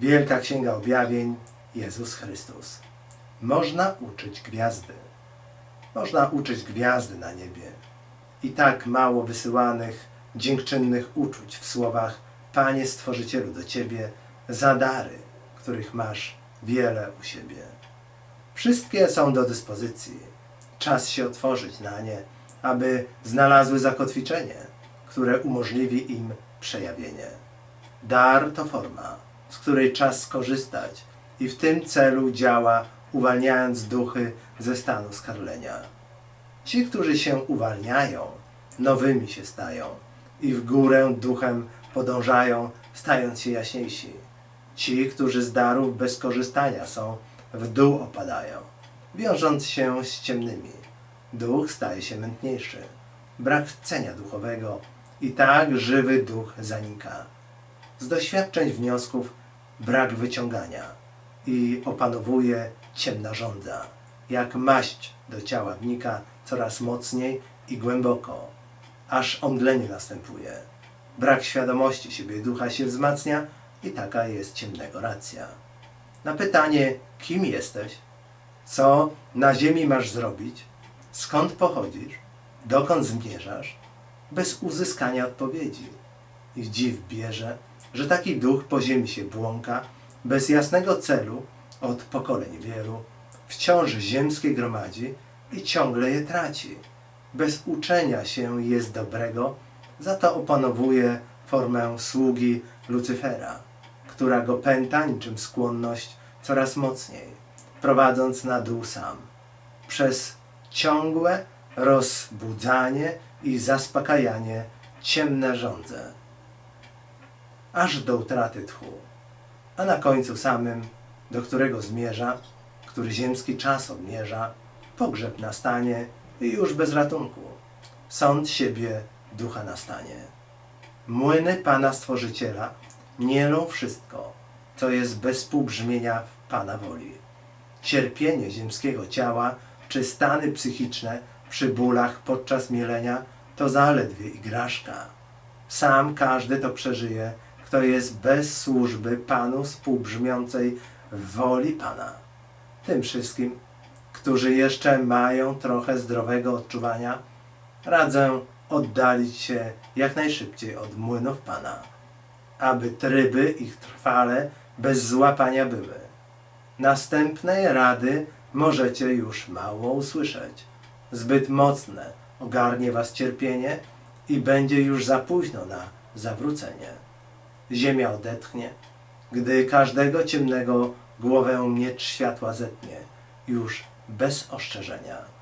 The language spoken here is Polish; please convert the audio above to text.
Wielka Księga Objawień, Jezus Chrystus. Można uczyć gwiazdy. Można uczyć gwiazdy na niebie. I tak mało wysyłanych, dziękczynnych uczuć w słowach Panie Stworzycielu do Ciebie za dary, których masz wiele u siebie. Wszystkie są do dyspozycji. Czas się otworzyć na nie, aby znalazły zakotwiczenie, które umożliwi im przejawienie. Dar to forma, z której czas skorzystać i w tym celu działa, uwalniając duchy ze stanu skarlenia. Ci, którzy się uwalniają, nowymi się stają i w górę duchem podążają, stając się jaśniejsi. Ci, którzy z darów bez korzystania są, w dół opadają, wiążąc się z ciemnymi. Duch staje się mętniejszy. Brak chcenia duchowego i tak żywy duch zanika. Z doświadczeń wniosków brak wyciągania i opanowuje ciemna żądza. Jak maść do ciała wnika coraz mocniej i głęboko, aż omdlenie następuje. Brak świadomości siebie ducha się wzmacnia i taka jest ciemnego racja. Na pytanie, kim jesteś, co na ziemi masz zrobić, skąd pochodzisz, dokąd zmierzasz, bez uzyskania odpowiedzi. I dziw bierze, że taki duch po ziemi się błąka, bez jasnego celu, od pokoleń wielu, wciąż ziemskie gromadzi i ciągle je traci. Bez uczenia się jest dobrego, za to opanowuje formę sługi Lucyfera, która go pęta niczym skłonność coraz mocniej, prowadząc na dół sam. Przez ciągłe rozbudzanie i zaspokajanie ciemne żądze, aż do utraty tchu, a na końcu samym, do którego zmierza, który ziemski czas odmierza, pogrzeb nastanie i już bez ratunku, sąd siebie ducha nastanie. Młyny Pana Stworzyciela nielą wszystko, co jest bez współbrzmienia w Pana woli. Cierpienie ziemskiego ciała czy stany psychiczne przy bólach podczas mielenia to zaledwie igraszka. Sam każdy to przeżyje, kto jest bez służby Panu współbrzmiącej woli Pana. Tym wszystkim, którzy jeszcze mają trochę zdrowego odczuwania, radzę oddalić się jak najszybciej od młynów Pana, aby tryby ich trwale bez złapania były. Następnej rady możecie już mało usłyszeć. Zbyt mocne ogarnie was cierpienie i będzie już za późno na zawrócenie. Ziemia odetchnie, gdy każdego ciemnego głowę miecz światła zetnie, już bez ostrzeżenia.